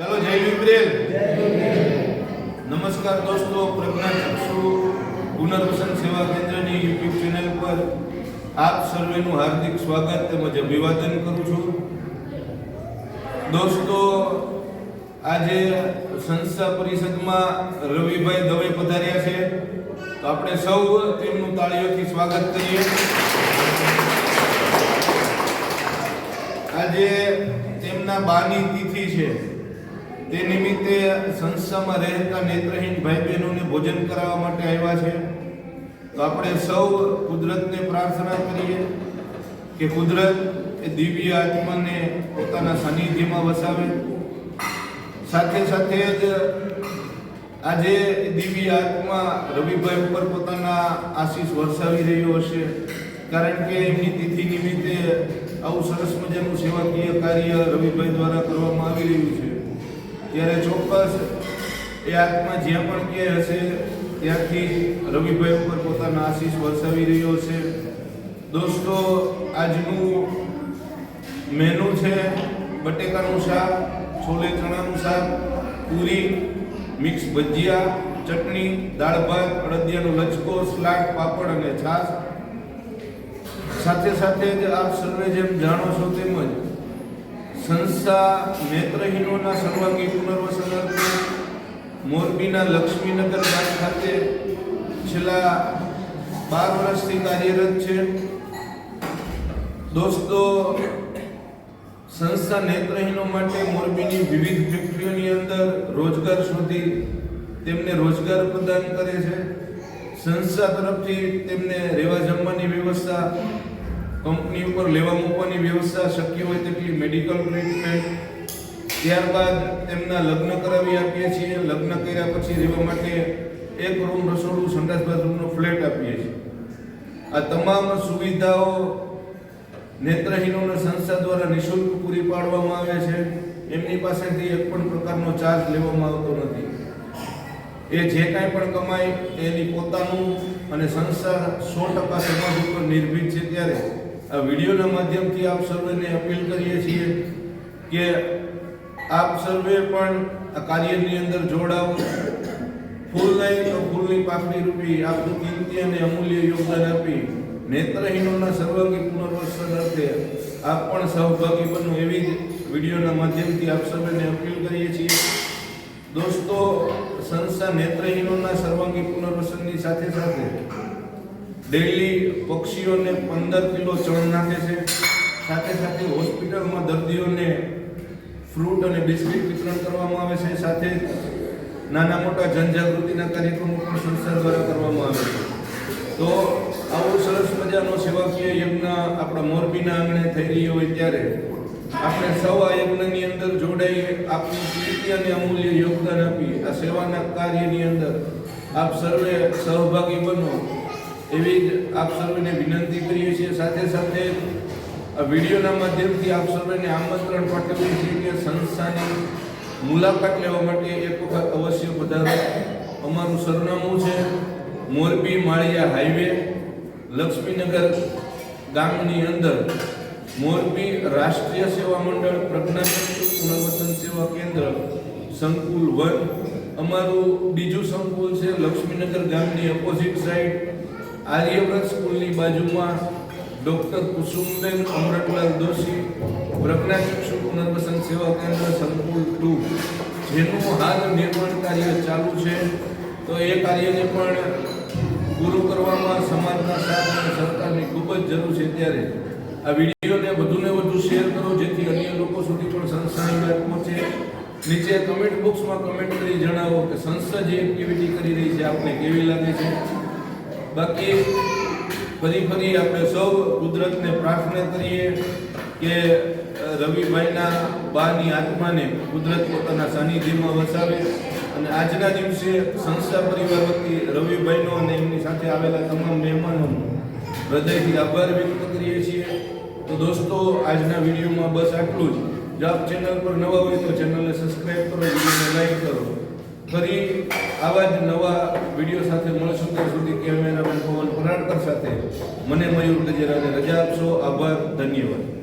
ચાલો, જય વિપ્રેલ નમસ્કાર દોસ્તો પ્રજ્ઞાચક્ષુ પુનર્વસન સેવા કેન્દ્રની યુટ્યુબ ચેનલ પર આપ સર્વેનું હાર્દિક સ્વાગત તેમજ અભિવાદન કરું છું. દોસ્તો, આજે સંસ્થા પરિષદમાં રવિભાઈ દવે પધાર્યા છે. તો આપણે સૌ તેમનું તાળીઓથી સ્વાગત કરીએ. આજે તેમના બાની તિથિ છે. તે નિમિત્તે સંસ્થામાં રહેતા નેત્રહીન ભાઈ બહેનોને ભોજન કરાવવા માટે આવ્યા છે. તો આપણે સૌ કુદરતને પ્રાર્થના કરીએ કે કુદરત એ દિવ્ય આત્માને પોતાના સાનિધ્યમાં વસાવે. સાથે સાથે જ આજે દિવ્ય આત્મા રવિભાઈ ઉપર પોતાના આશીષ વરસાવી રહ્યો હશે. કારણ કે એમની તિથિ નિમિત્તે આવું સરસ મજાનું સેવાકીય કાર્ય રવિભાઈ દ્વારા કરવામાં આવી રહ્યું છે. ત્યારે ચોક્કસ એ આત્મા જ્યાં પણ ક્યાંય હશે, ત્યાંથી રવિભાઈ ઉપર પોતાના આશીષ વરસાવી રહ્યો છે. દોસ્તો, આજનું મેનુ છે બટેકાનું શાક, છોલે ચણાનું શાક, પૂરી મિક્સ ભજીયા, ચટણી, દાળ ભાત, અડદિયાનો લચકો સલાડ પાપડ અને છાશ. સાથે સાથે જ આપ સર્વે જેમ જાણો છો તેમજ સંસ્થા નેત્રહીનોના સર્વાંગી પુનર્વસન અર્થે મોરબીના લક્ષ્મીનગર ગામ ખાતે છેલ્લા બાર વર્ષથી કાર્યરત છે. દોસ્તો, સંસ્થા નેત્રહીનો માટે મોરબીની વિવિધ ફેક્ટરીઓની અંદર રોજગાર શોધી તેમને રોજગાર પ્રદાન કરે છે. સંસ્થા તરફથી તેમને રહેવા જમવાની વ્યવસ્થા કંપની ઉપર લેવા મૂકવાની વ્યવસ્થા શક્ય હોય તેટલી મેડિકલ ટ્રીટમેન્ટ ત્યારબાદ તેમના લગ્ન કરાવી આપીએ છીએ. લગ્ન કર્યા પછી રહેવા માટે એક રૂમ રસોડું, સંડાસ બાથરૂમનો ફ્લેટ આપીએ છીએ. આ તમામ સુવિધાઓ નેત્રહીનોને સંસ્થા દ્વારા નિઃશુલ્ક પૂરી પાડવામાં આવે છે. એમની પાસેથી એક પણ પ્રકારનો ચાર્જ લેવામાં આવતો નથી. એ જે કાંઈ પણ કમાય, એની પોતાનું અને સંસ્થા સો ટકા સમાજ ઉપર નિર્ભીત છે ત્યારે આ વિડીયોના માધ્યમથી આપ સર્વેને અપીલ કરીએ છીએ કે આપ સર્વે પણ આ કાર્યની અંદર જોડાઓ. ફૂલ નહીં તો ફૂલની પાકડી રૂપી આપનું કિંમતી અને અમૂલ્ય યોગદાન આપી નેત્રહીનોના સર્વાંગી પુનર્વસન અર્થે આપ પણ સહભાગી બનો એવી જ વિડીયોના માધ્યમથી આપ સર્વેને અપીલ કરીએ છીએ. દોસ્તો, સંસ્થા નેત્રહીનોના સર્વાંગી પુનર્વસનની સાથે સાથે ડેઈલી પક્ષીઓને પંદર કિલો ચણ નાખે છે. સાથે સાથે હોસ્પિટલમાં દર્દીઓને ફ્રૂટ અને બિસ્કિટ વિતરણ કરવામાં આવે છે. સાથે નાના મોટા જનજાગૃતિના કાર્યક્રમો પણ સંસ્થા દ્વારા કરવામાં આવે છે. તો આવો સરસ મજાનો સેવાકીય યજ્ઞ આપણા મોરબીના આંગણે થઈ રહ્યો હોય ત્યારે આપણે સૌ આ યજ્ઞની અંદર જોડાઈ આપની કીર્તિ અને અમૂલ્ય યોગદાન આપીએ. આ સેવાના કાર્યની અંદર આપ સર્વે સહભાગી બનો. એવી જ આપ સર્વેને વિનંતી કરીએ છીએ. સાથે સાથે વિડીયોના માધ્યમથી આપ સર્વેને આમંત્રણ પાઠવીએ છીએ કે સંસ્થાની મુલાકાત લેવા માટે એક વખત અવશ્ય પધારો. અમારું સરનામું છે મોરબી માળિયા હાઈવે, લક્ષ્મીનગર ગામની અંદર. મોરબી રાષ્ટ્રીય સેવા મંડળ, પ્રજ્ઞાચક્ષુ પુનર્વસન સેવા કેન્દ્ર, સંકુલ વન. અમારું બીજું સંકુલ છે લક્ષ્મીનગર ગામની ઓપોઝિટ સાઈડ આર્યવ્રત સ્કૂલની બાજુમાં ડોક્ટર કુસુમબેન અમરતલાલ દોશી પ્રજ્ઞાચક્ષુ પુનર્વસન સેવા કેન્દ્ર સંકુલ ટુ, જેનું હાલ નિર્માણ કાર્ય ચાલુ છે. તો એ કાર્યને પણ પૂરું કરવામાં સમાજના સાથ અને સરકારની ખૂબ જ જરૂર છે ત્યારે. આ વિડીયોને વધુને વધુ શેર કરો, જેથી અન્ય લોકો સુધી પણ સંસ્થાની વાત પહોંચે. નીચે કમેન્ટ બોક્સમાં કમેન્ટ કરી જણાવો કે સંસ્થા જે એક્ટિવિટી કરી રહી છે, આપને કેવી લાગે છે? બાકી ફરી ફરી આપણે સૌ કુદરતને પ્રાર્થના કરીએ કે રવિભાઈના બાની આત્માને કુદરત પોતાના સાનિધ્યમાં વસાવે અને આજના દિવસે સંસ્થા પરિવાર વતી રવિભાઈનો અને એમની સાથે આવેલા તમામ મહેમાનોનો હૃદયથી આભાર વ્યક્ત કરીએ છીએ. તો દોસ્તો, આજના વિડીયોમાં બસ આટલું જ. જો આપ ચેનલ પર નવા હોય તો ચેનલને સબસ્ક્રાઈબ કરો, વિડીયોને લાઈક કરો. ફરી આવા જ નવા વીડિયો સાથે મળશું. ત્યાં સુધી કેમેરામેન પવન પરાડકર સાથે. મને મયુર ગજેરાને રજા આપશો. આભાર. ધન્યવાદ.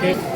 です。